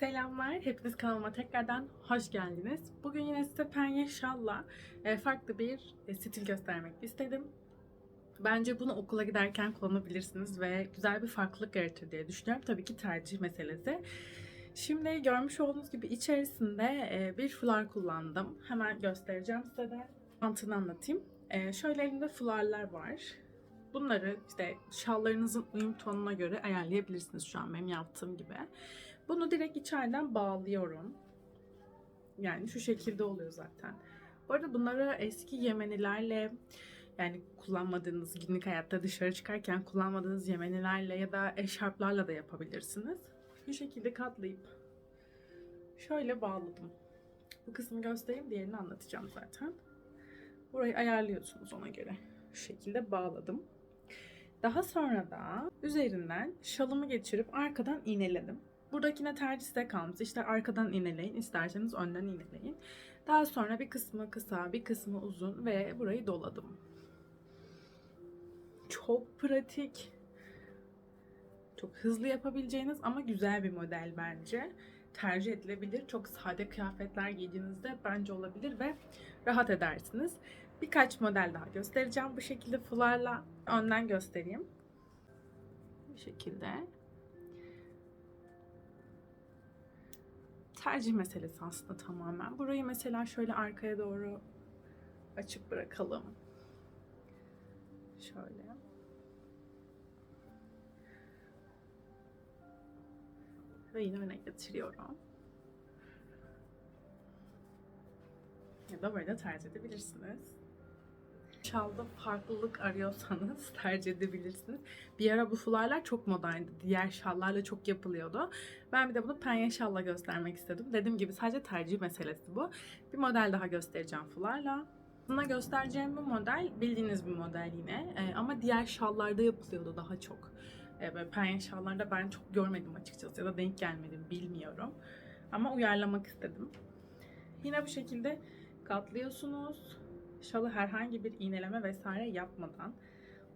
Selamlar, hepiniz kanalıma tekrardan hoş geldiniz. Bugün yine size penye şalla e, farklı bir e, stil göstermek istedim. Bence bunu okula giderken kullanabilirsiniz ve güzel bir farklılık yaratır diye düşünüyorum. Tabii ki tercih meselesi. Şimdi görmüş olduğunuz gibi içerisinde e, bir fular kullandım. Hemen göstereceğim size de. Mantığını anlatayım. Şöyle elimde fularlar var. Bunları işte şallarınızın uyum tonuna göre ayarlayabilirsiniz şu an benim yaptığım gibi. Bunu direkt içeriden bağlıyorum. Yani şu şekilde oluyor zaten. Bu arada bunları eski Yemenilerle yani kullanmadığınız günlük hayatta dışarı çıkarken kullanmadığınız Yemenilerle ya da eşarplarla da yapabilirsiniz. Bu şekilde katlayıp şöyle bağladım. Bu kısmı göstereyim, diğerini anlatacağım zaten. Burayı ayarlıyorsunuz ona göre. Şu şekilde bağladım. Daha sonra da üzerinden şalımı geçirip arkadan iğneledim. Buradakine tercih size kalmış. İşte arkadan iğneleyin, isterseniz önden iğneleyin. Daha sonra bir kısmı kısa, bir kısmı uzun ve burayı doladım. Çok pratik. Çok hızlı yapabileceğiniz ama güzel bir model bence. Tercih edilebilir. Çok sade kıyafetler giydiğinizde bence olabilir ve rahat edersiniz. Birkaç model daha göstereceğim bu şekilde fularla. Önden göstereyim. Bu şekilde. Tercih meselesi aslında tamamen. Burayı mesela şöyle arkaya doğru açık bırakalım. Şöyle. Ve yine öne getiriyorum. Ya da böyle tercih edebilirsiniz. Şalda farklılık arıyorsanız tercih edebilirsiniz. Bir ara bu fularlar çok modaydı. Diğer şallarla çok yapılıyordu. Ben bir de bunu penye şalla göstermek istedim. Dediğim gibi sadece tercih meselesi bu. Bir model daha göstereceğim fularla. Buna göstereceğim bu model bildiğiniz bir model yine. Ee, ama diğer şallarda yapılıyordu daha çok. Ee, böyle penye şallarda ben çok görmedim açıkçası ya da denk gelmedim bilmiyorum. Ama uyarlamak istedim. Yine bu şekilde katlıyorsunuz. Şalı herhangi bir iğneleme vesaire yapmadan.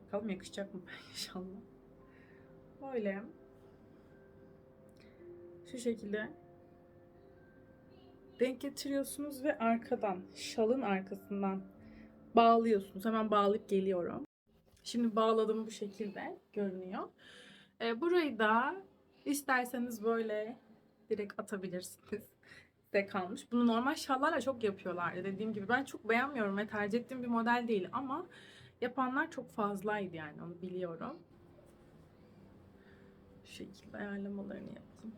Bakalım yakışacak mı inşallah. Böyle. Şu şekilde denk getiriyorsunuz ve arkadan, şalın arkasından bağlıyorsunuz. Hemen bağlayıp geliyorum. Şimdi bağladım bu şekilde görünüyor. Ee, burayı da isterseniz böyle direkt atabilirsiniz. Size kalmış. Bunu normal şallarla çok yapıyorlardı. Dediğim gibi ben çok beğenmiyorum ve tercih ettiğim bir model değil ama yapanlar çok fazlaydı yani onu biliyorum. Şu şekilde ayarlamalarını yaptım.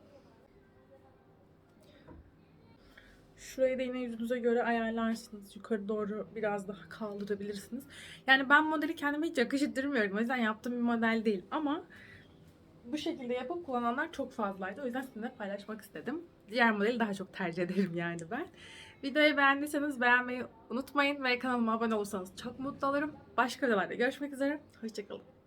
Şurayı da yine yüzünüze göre ayarlarsınız. Yukarı doğru biraz daha kaldırabilirsiniz. Yani ben modeli kendime hiç yakıştırmıyorum. O yüzden yaptığım bir model değil. Ama bu şekilde yapıp kullananlar çok fazlaydı. O yüzden sizinle paylaşmak istedim. Diğer modeli daha çok tercih ederim yani ben. Videoyu beğendiyseniz beğenmeyi unutmayın ve kanalıma abone olursanız çok mutlu olurum. Başka videolarda görüşmek üzere. Hoşçakalın.